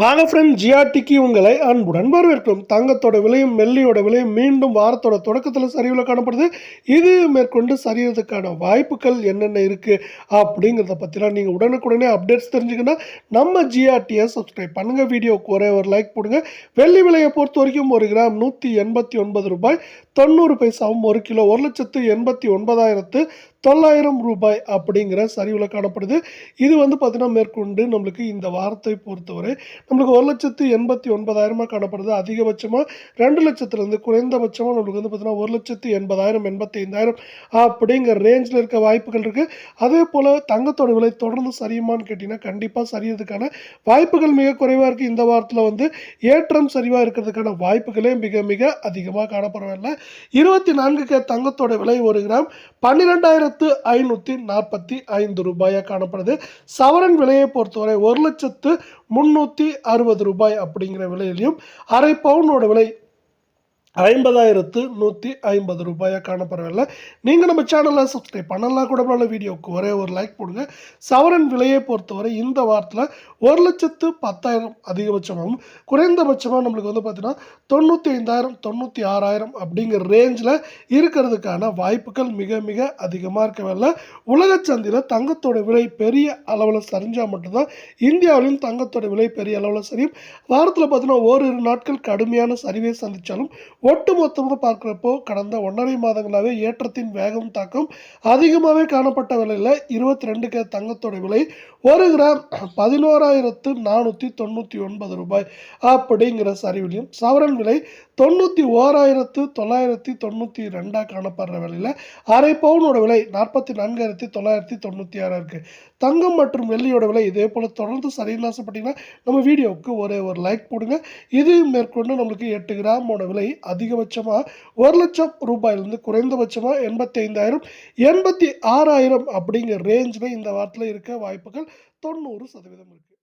வாங்க ஃப்ரெண்ட் ஜிஆர்டிக்கு உங்களை அன்புடன் வரவேற்கிறோம். தங்கத்தோட விலையும் மெல்லியோட விலையும் மீண்டும் வாரத்தோட தொடக்கத்தில் சரிவில் காணப்படுது. இது மேற்கொண்டு சரியறதுக்கான வாய்ப்புகள் என்னென்ன இருக்குது அப்படிங்கிறத பற்றிலாம் நீங்கள் உடனுக்குடனே அப்டேட்ஸ் தெரிஞ்சுக்கணும் நம்ம ஜிஆர்டியை சப்ஸ்கிரைப் பண்ணுங்கள் வீடியோக்கு ஒரே ஒரு லைக் போடுங்க. வெள்ளி விலையை பொறுத்த வரைக்கும் ஒரு கிராம் நூற்றி எண்பத்தி ஒன்பது ரூபாய் தொண்ணூறு பைசாவும் ஒரு கிலோ ஒரு லட்சத்து எண்பத்தி ஒன்பதாயிரத்து தொள்ளாயிரம் ரூபாய் அப்படிங்கிற சரிவில் காணப்படுது. இது வந்து பார்த்தீங்கன்னா மேற்கொண்டு நம்மளுக்கு இந்த வாரத்தை பொறுத்தவரை நம்மளுக்கு ஒரு லட்சத்து எண்பத்தி ஒன்பதாயிரமாக காணப்படுது. அதிகபட்சமாக ரெண்டு லட்சத்துலேருந்து குறைந்தபட்சமாக நம்மளுக்கு வந்து பார்த்தீங்கன்னா ஒரு லட்சத்து எண்பதாயிரம் எண்பத்தி ஐந்தாயிரம் அப்படிங்கிற ரேஞ்சில் இருக்க வாய்ப்புகள் இருக்குது அதே போல் தங்கத்தோட விலை தொடர்ந்து சரியுமான்னு கேட்டிங்கன்னா கண்டிப்பாக சரியறதுக்கான வாய்ப்புகள் மிக குறைவாக இருக்குது இந்த வாரத்தில் வந்து ஏற்றம் சரிவாக இருக்கிறதுக்கான வாய்ப்புகளே மிக மிக அதிகமாக காணப்படவில்லை இருபத்தி நான்குக்கு தங்கத்தோட விலை ஒரு கிராம் பன்னிரெண்டாயிரத்து ஐநூற்றி நாற்பத்தி ஐந்து ரூபாயாக காணப்படுது. சவரன் விலையை பொறுத்தவரை ஒரு லட்சத்து முந்நூற்றி அறுபது ரூபாய் அப்படிங்கிற விலையிலையும் அரை பவுனோட விலை ஐம்பதாயிரத்து நூற்றி ஐம்பது ரூபாயாக காணப்படவில்லை நீங்கள் நம்ம சேனலை சப்ஸ்கிரைப் பண்ணலாம் கூட பரவாயில்ல வீடியோவுக்கு ஒரே ஒரு லைக் போடுங்க. சவரன் விலையை பொறுத்தவரை இந்த வாரத்தில் ஒரு லட்சத்து பத்தாயிரம் அதிகபட்சமாகவும் குறைந்தபட்சமாக நம்மளுக்கு வந்து பார்த்திங்கன்னா தொண்ணூற்றி ஐந்தாயிரம் தொண்ணூற்றி ஆறாயிரம் அப்படிங்கிற ரேஞ்சில் இருக்கிறதுக்கான வாய்ப்புகள் மிக மிக அதிகமாக இருக்கவில்லை உலக சந்தையில் தங்கத்தோட விலை பெரிய அளவில் சரிஞ்சால் மட்டும்தான் இந்தியாவிலும் தங்கத்தோட விலை பெரிய அளவில் சரியும். வாரத்தில் பார்த்தீங்கன்னா ஓரிரு நாட்கள் கடுமையான சரிவை சந்தித்தாலும் ஒட்டு மொத்தமாக பார்க்குறப்போ கடந்த ஒன்றரை மாதங்களாகவே ஏற்றத்தின் வேகம் தாக்கம் அதிகமாகவே காணப்பட்ட விலையில் இருபத்தி ரெண்டு கே தங்கத்தோட விலை ஒரு கிராம் பதினோராயிரத்து நானூற்றி தொண்ணூற்றி ஒன்பது ரூபாய். அப்படிங்கிற சரிவிலையும் சவரன் விலை தொண்ணூற்றி ஓராயிரத்து தொள்ளாயிரத்தி தொண்ணூற்றி ரெண்டாக காணப்படுற விலையில் அரை பவுனோட விலை நாற்பத்தி நான்காயிரத்தி தொள்ளாயிரத்தி தொண்ணூற்றி ஆறாக இருக்குது தங்கம் மற்றும் வெள்ளியோட விலை இதே போல் தொடர்ந்து சரின்னு ஆசைப்பட்டீங்கன்னா நம்ம வீடியோவுக்கு ஒரே ஒரு லைக் போடுங்க. இது மேற்கொண்டு நம்மளுக்கு எட்டு கிராமோட விலை அதிகபட்சமாக ஒரு லட்சம் ரூபாயிலிருந்து குறைந்தபட்சமாக எண்பத்தி ஐந்தாயிரம் எண்பத்தி ஆறாயிரம் அப்படிங்கிற ரேஞ்சில் இந்த வாரத்தில் இருக்க வாய்ப்புகள் தொண்ணூறு சதவீதம் இருக்குது